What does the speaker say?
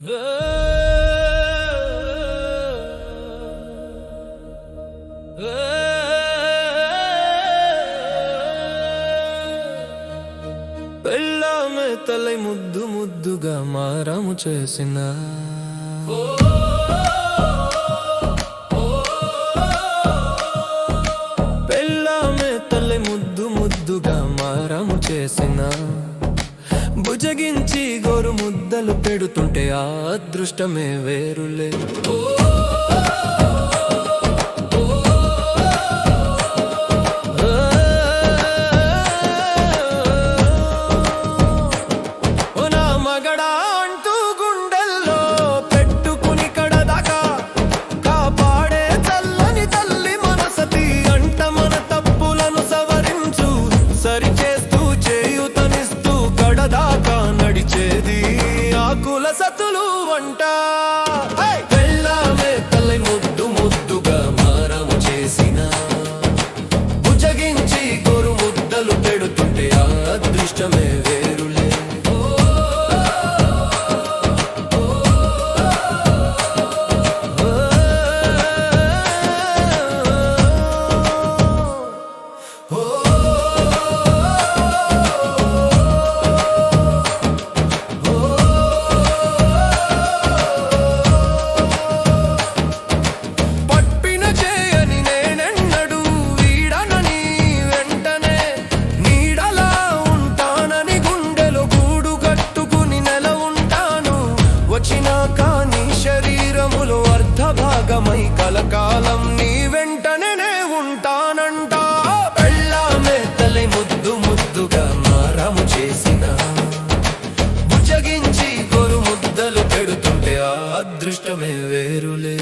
పెళ్ళామె తలై ముద్దు ముద్దుగా మారము చేసిన. పెళ్ళామె తలై ముద్దు ముద్దుగా మారము చేసిన. భుజగించి గోరు ముద్దలు పెడుతుంటే ఆ అదృష్టమే వేరులే. ఓ ఆకుల సతులు వంట. వచ్చినాక కానీ శరీరములో అర్ధ భాగమై కలకాలం నీ వెంటనే ఉంటానంట. పెళ్ళామే తలై ముద్దు ముద్దుగా మారము చేసిన. భుజగించి గొరు ముద్దలు పెడుతుంటే ఆ అదృష్టమే వేరులే.